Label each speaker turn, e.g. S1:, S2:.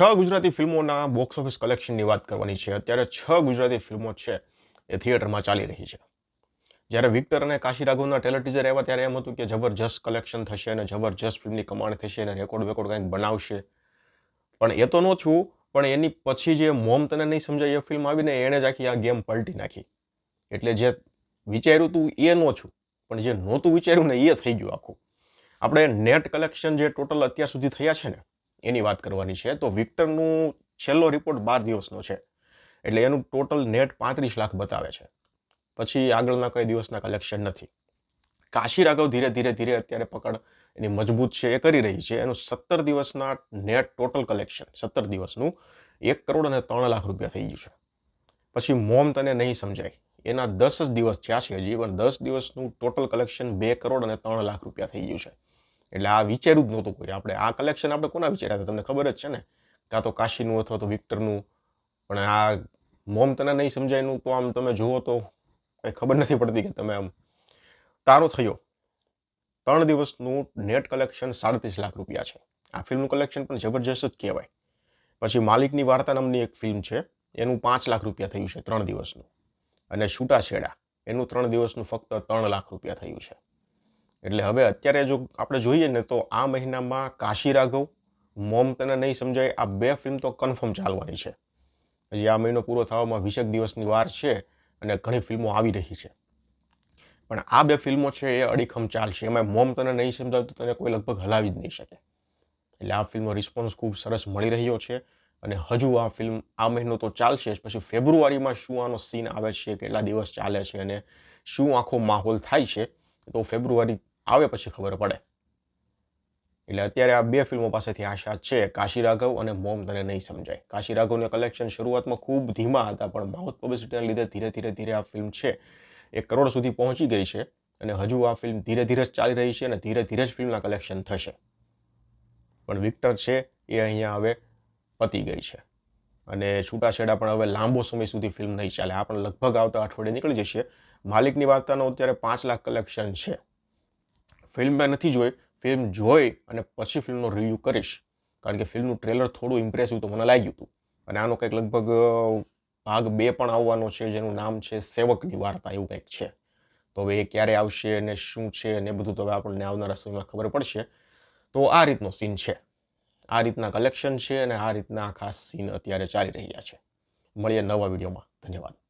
S1: છ ગુજરાતી ફિલ્મોના box office કલેક્શનની વાત કરવાની છે. અત્યારે છ ગુજરાતી ફિલ્મો છે એ થિયેટરમાં ચાલી રહી છે. જ્યારે વિક્ટર અને કાશી રાઘવના ટેલર ટીઝર આવ્યા ત્યારે એમ હતું કે જબરજસ્ત કલેક્શન થશે અને જબરજસ્ત ફિલ્મની કમાણી થશે અને રેકોર્ડ વેકોર્ડ કંઈક બનાવશે. પણ એ તો ન થયું પણ એની પછી જે મોમ તને નહીં સમજાય એ ફિલ્મ આવીને એણે જ આખી આ ગેમ પલટી નાખી. એટલે જે વિચાર્યું હતું એ ન છું પણ જે નહોતું વિચાર્યું ને એ થઈ ગયું આખું. આપણે નેટ કલેક્શન જે ટોટલ અત્યાર સુધી થયા છે ને એની વાત કરવાની છે, તો વિક્ટરનું છેલ્લો રિપોર્ટ બાર દિવસનો છે. એટલે એનું ટોટલ નેટ પાંત્રીસ લાખ બતાવે છે. પછી આગળના કઈ દિવસના કલેક્શન નથી. કાશી રાઘવ ધીરે ધીરે ધીરે અત્યારે પકડ એની મજબૂત છે, એ કરી રહી છે. એનું સત્તર દિવસના નેટ ટોટલ કલેક્શન સત્તર દિવસનું એક કરોડ અને ત્રણ લાખ રૂપિયા થઈ ગયું છે. પછી મોમ તને નહીં સમજાય. એના દસ જ દિવસ થયા છે હજી, પણ દસ દિવસનું ટોટલ કલેક્શન બે કરોડ અને ત્રણ લાખ રૂપિયા થઈ ગયું છે. એટલે આ વિચાર્યું જ નહોતું કોઈ. આપણે આ કલેક્શન આપણે કોના વિચાર્યા હતા? તમને ખબર જ છે ને? કાં તો કાશીનું અથવા તો વિક્ટરનું. પણ આ મોમ તને નહીં સમજાયનું તો આમ તમે જુઓ તો કંઈ ખબર નથી પડતી કે તમે આમ તારો થયો. ત્રણ દિવસનું નેટ કલેક્શન સાડત્રીસ લાખ રૂપિયા છે. આ ફિલ્મનું કલેક્શન પણ જબરજસ્ત જ કહેવાય. પછી માલિકની વાર્તા નામની એક ફિલ્મ છે. એનું પાંચ લાખ રૂપિયા થયું છે ત્રણ દિવસનું. અને છૂટાછેડા. એનું ત્રણ દિવસનું ફક્ત ત્રણ લાખ રૂપિયા થયું છે. એટલે હવે અત્યારે જો આપણે જોઈએ ને તો આ મહિનામાં કાશી રાઘવ, મોમ તને નહીં સમજાય, આ બે ફિલ્મ તો કન્ફર્મ ચાલવાની છે. હજી આ મહિનો પૂરો થવામાં વીસેક દિવસની વાર છે અને ઘણી ફિલ્મો આવી રહી છે. પણ આ બે ફિલ્મો છે એ અડીખમ ચાલશે. એમાં મોમ તને નહીં સમજાવતું તને કોઈ લગભગ હલાવી જ નહીં શકે. એટલે આ ફિલ્મનો રિસ્પોન્સ ખૂબ સરસ મળી રહ્યો છે અને હજુ આ ફિલ્મ આ મહિનો તો ચાલશે જ. પછી ફેબ્રુઆરીમાં શું આનો સીન આવે છે, કેટલા દિવસ ચાલે છે અને શું આખો માહોલ થાય છે, તો ફેબ્રુઆરી આવે પછી ખબર પડે. એટલે અત્યારે આ બે ફિલ્મો પાસેથી આશા છે કાશી રાઘવ અને મોમ તને નહીં સમજાય. કાશી રાઘવના કલેક્શન શરૂઆતમાં ખૂબ ધીમા હતા, પણ માઉથ પબ્લિસિટીના લીધે ધીરે ધીરે ધીરે આ ફિલ્મ છે એ કરોડ સુધી પહોંચી ગઈ છે અને હજુ આ ફિલ્મ ધીરે ધીરે જ ચાલી રહી છે અને ધીરે ધીરે જ ફિલ્મના કલેક્શન થશે. પણ વિક્ટર છે એ અહીંયા હવે પતી ગઈ છે. અને છૂટાછેડા પણ હવે લાંબો સમય સુધી ફિલ્મ નહીં ચાલે. આ પણ લગભગ આવતા અઠવાડિયે નીકળી જશે. માલિકની વાર્તાનો અત્યારે પાંચ લાખ કલેક્શન છે. ફિલ્મ મેં નથી જોઈ, ફિલ્મ જોઈ અને પછી ફિલ્મનો રિવ્યૂ કરીશ. કારણ કે ફિલ્મનું ટ્રેલર થોડું ઇમ્પ્રેસિવ તો મને લાગ્યું હતું. અને આનો કંઈક લગભગ ભાગ બે પણ આવવાનો છે, જેનું નામ છે સેવકની વાર્તા, એવું કંઈક છે. તો હવે એ ક્યારે આવશે અને શું છે અને બધું તો હવે આપણને આવનારા સમયમાં ખબર પડશે. તો આ રીતનો સીન છે. આ રીતના કલેક્શન છે અને આ રીતના ખાસ સીન અત્યારે ચાલી રહ્યા છે. મળીએ નવા વિડીયોમાં. ધન્યવાદ.